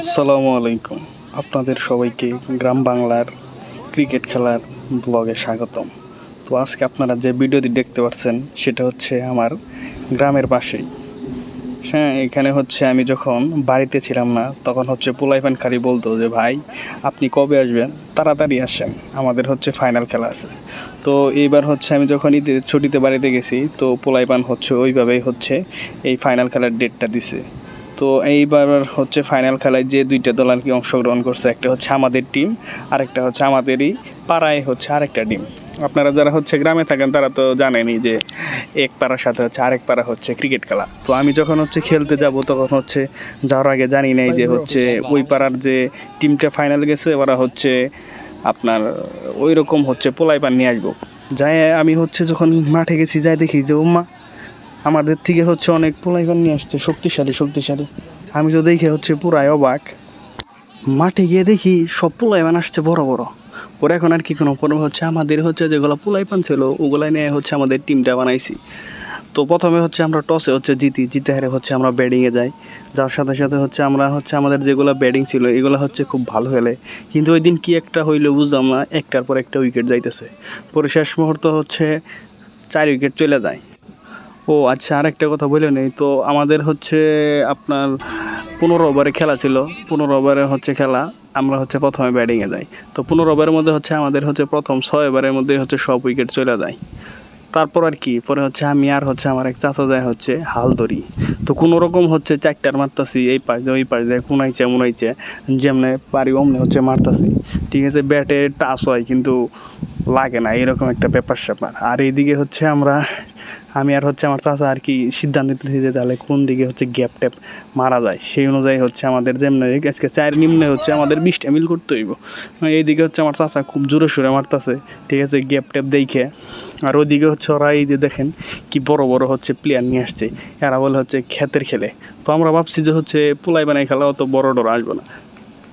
আসসালামু আলাইকুম। আপনাদের সবাইকে গ্রাম বাংলার ক্রিকেট খেলার ব্লগে স্বাগতম। তো আজকে আপনারা যে ভিডিওটি দেখতে পাচ্ছেন, সেটা হচ্ছে আমার গ্রামের পাশেই। হ্যাঁ এখানে হচ্ছে আমি যখন বাড়িতে ছিলাম না, তখন হচ্ছে পোলাইপান খালি বলতো যে, ভাই, আপনি কবে আসবেন? তাড়াতাড়ি আসেন। আমাদের হচ্ছে ফাইনাল খেলা আছে। তো এইবার হচ্ছে আমি যখন ঈদের ছুটিতে বাড়িতে গেছি, তো পোলাইপান হচ্ছে ওইভাবেই হচ্ছে এই ফাইনাল খেলার ডেটটা দিছে। তো এইবার হচ্ছে ফাইনাল খেলায় যে দুইটা দল আর কি অংশগ্রহণ করছে, একটা হচ্ছে আমাদের টিম আরেকটা হচ্ছে আমাদেরই পাড়ায় হচ্ছে আরেকটা টিম আপনারা যারা হচ্ছে গ্রামে থাকেন, তারা তো জানেনই যে এক পাড়ার সাথে হচ্ছে আরেক পাড়া হচ্ছে ক্রিকেট খেলা। তো আমি যখন হচ্ছে খেলতে যাব, তখন হচ্ছে যাওয়ার আগে জানি নাই যে হচ্ছে ওই পাড়ার যে টিমটা ফাইনাল গেছে, ওরা হচ্ছে আপনার ওই রকম হচ্ছে পোলাই পান নিয়ে আসব। যাই আমি হচ্ছে যখন মাঠে গেছি, যাই দেখি যে, উম্মা আমাদের থেকে হচ্ছে অনেক পোলাইপান নিয়ে আসছে, শক্তিশালী শক্তিশালী। আমি তো দেখে হচ্ছে পুরাই অবাক। মাঠে গিয়ে দেখি সব পোলাইপান আসছে বড় বড়। পরে এখন আর কি কোনো পরে হচ্ছে? আমাদের হচ্ছে যেগুলো পোলাইপান ছিল, ওগুলাই নিয়ে হচ্ছে আমাদের টিমটা বানাইছি। তো প্রথমে হচ্ছে আমরা টসে হচ্ছে জিতি, জিতে হারে হচ্ছে আমরা ব্যাটিংয়ে যাই। যার সাথে সাথে হচ্ছে আমরা হচ্ছে আমাদের যেগুলো ব্যাটিং ছিল, এগুলো হচ্ছে খুব ভালো খেলে। কিন্তু ওই দিন কি একটা হইল বুঝলাম না, একটার পর একটা উইকেট যাইতেছে। পরে শেষ মুহূর্ত হচ্ছে চার উইকেট চলে যায়। ও আচ্ছা আরেকটা কথা বলে নেই। তো আমাদের হচ্ছে আপনার পনেরো ওভারে খেলা ছিল। পনেরো ওভারে হচ্ছে খেলা। আমরা হচ্ছে প্রথমে ব্যাটিংয়ে যাই। তো পনেরো ওভারের মধ্যে হচ্ছে আমাদের হচ্ছে প্রথম ছয় ওভারের মধ্যে হচ্ছে সব উইকেট চলে যায়। তারপর আর কি, পরে হচ্ছে আমি আর হচ্ছে আমার এক চাচা যায় হচ্ছে হাল ধরি তো কোনো রকম হচ্ছে চারটার মারতাছি, এই পাশ দিয়ে ওই পাশ দিয়ে কোনাইছে, মুনাইছে, যেমনে পারি অমনি হচ্ছে মারতাছি। ঠিক আছে, ব্যাটে টাচ হয়, কিন্তু লাগে না, এরকম একটা ব্যাপার স্যাপার আর এইদিকে হচ্ছে আমরা আমি আর হচ্ছে আমার চাচা আর কি সিদ্ধান্ত নিতেছি যে তাহলে কোন দিকে হচ্ছে গ্যাপ ট্যাপ মারা যায়? সেই অনুযায়ী হচ্ছে আমাদের যেমন আজকে চায়ের নিম্নে হচ্ছে আমাদের বিশটা মিল করতে হইব। এইদিকে হচ্ছে আমার চাচা খুব জোরে সোরে মারতেছে, ঠিক আছে? গ্যাপ ট্যাপ দেখে। আর ওইদিকে হচ্ছে ওরা এই যে দেখেন কি বড় বড় হচ্ছে প্লেয়ার নিয়ে আসছে। এরা বলে হচ্ছে ক্ষেতের খেলে। তো আমরা ভাবছি যে হচ্ছে পোলাই বানাই খেলা অত বড় ডর আসবে না।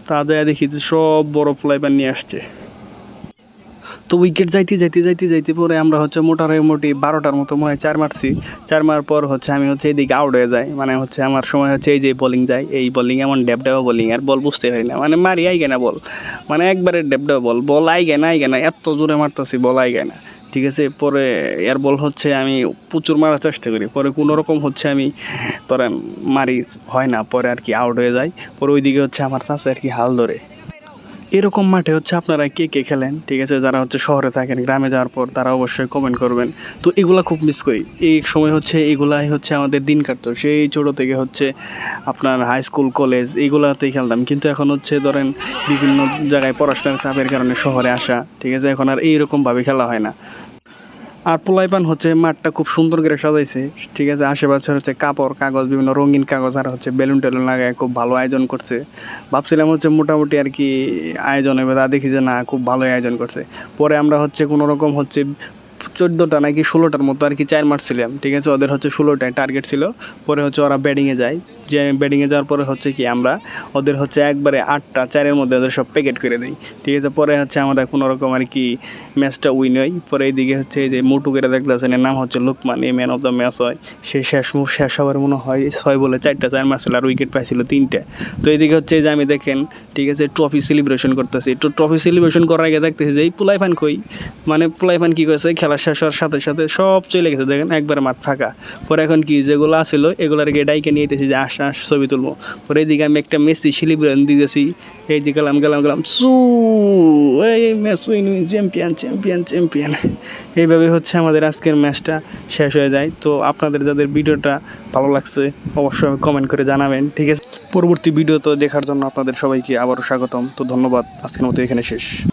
তা যায় দেখি যে সব বড় পোলাই বান নিয়ে আসছে। তো উইকেট যাইতে যাইতে যাইতে যাইতে পরে আমরা হচ্ছে মোটারে মোটি বারোটার মতো মনে হয় চার মারছি। চার মারার পর হচ্ছে আমি হচ্ছে এইদিকে আউট হয়ে যাই। মানে হচ্ছে আমার সময় হচ্ছে এই যে বোলিং যায়, এই বোলিং এমন ডেপ ডেবা বোলিং আর বল বুঝতে পারি না। মানে মারি আইগে না বল মানে একবারে ডেপ ডেবা বল বল আইগে না আইগে না এত জোরে মারতেছি বল আইগে না ঠিক আছে? পরে এয়ার বল হচ্ছে আমি প্রচুর মারার চেষ্টা করি। পরে কোনো রকম হচ্ছে আমি ধরেন মারি, হয় না। পরে আর কি আউট হয়ে যায় পরে ওইদিকে হচ্ছে আমার চাষে আর কি হাল ধরে। এরকম মাঠে হচ্ছে আপনারা কে কে খেলেন? ঠিক আছে, যারা হচ্ছে শহরে থাকেন, গ্রামে যাওয়ার পর তারা অবশ্যই কমেন্ট করবেন। তো এগুলা খুব মিস করি। এই সময় হচ্ছে এগুলাই হচ্ছে আমাদের দিন কাটতো। সেই ছোটো থেকে হচ্ছে আপনার হাই স্কুল কলেজ এগুলাতেই খেলতাম। কিন্তু এখন হচ্ছে ধরেন বিভিন্ন জায়গায় পড়াশোনার চাপের কারণে শহরে আসা, ঠিক আছে, এখন আর এইরকমভাবে খেলা হয় না। আর পোলাইপান হচ্ছে মাঠটা খুব সুন্দর করে সাজাইছে। ঠিক আছে, আশেপাশে হচ্ছে কাপড়, কাগজ, বিভিন্ন রঙিন কাগজ, আর হচ্ছে বেলুন টেলুন লাগায় খুব ভালো আয়োজন করছে। ভাবছিলাম হচ্ছে মোটামুটি আর কি আয়োজন হবে, তা দেখি যে না, খুব ভালোই আয়োজন করছে। পরে আমরা হচ্ছে কোনো রকম হচ্ছে চোদ্দোটা নাকি ষোলোটার মতো আর কি চার মারছিলাম ঠিক আছে? ওদের হচ্ছে ষোলোটায় টার্গেট ছিল। পরে হচ্ছে ওরা ব্যাটিংয়ে যায়। যে ব্যাটিংয়ে যাওয়ার পরে হচ্ছে কি আমরা ওদের হচ্ছে একবারে আটটা, চারের মধ্যে ওদের সব প্যাকেট করে দিই, ঠিক আছে? পরে হচ্ছে আমরা কোনো রকম আর কি ম্যাচটা উইন হয় পরে এইদিকে হচ্ছে যে মোটু করে দেখতেছেন, এর নাম হচ্ছে লোকমান, এই ম্যান অফ দ্য ম্যাচ হয়। সে শেষ শেষ হবার মনে হয় ছয় বলে চারটা, চার মারছিল আর উইকেট পাইছিল তিনটে। তো এইদিকে হচ্ছে যে আমি দেখেন, ঠিক আছে? ট্রফি সেলিব্রেশন করতেছি। তো ট্রফি সেলিব্রেশন করার আগে দেখতেছি যে এই পোলাই ফান কই? মানে পোলাই ফান কী করেছে খেলা শেষ হওয়ার সাথে সাথে সব চলে গেছে। দেখেন একবার মাঠ ফাঁকা। পরে এখন কি যেগুলো আসছিল এগুলোর গিয়ে ডাইকে নিয়ে যেতেছি যে, আস আস, ছবি তুলবো। পরে এইদিকে আমি একটা মেসি সেলিব্রেশন দিতেছি। এই যে গেলাম গেলাম গেলাম, চু, এই match win champion champion champion. এইভাবে হচ্ছে আমাদের আজকের ম্যাচটা শেষ হয়ে যায়। তো আপনাদের যাদের ভিডিওটা ভালো লাগছে, অবশ্যই কমেন্ট করে জানাবেন, ঠিক আছে? পরবর্তী ভিডিও তো দেখার জন্য আপনাদের সবাইকে আবারও স্বাগতম। তো ধন্যবাদ। আজকের মতো এখানে শেষ।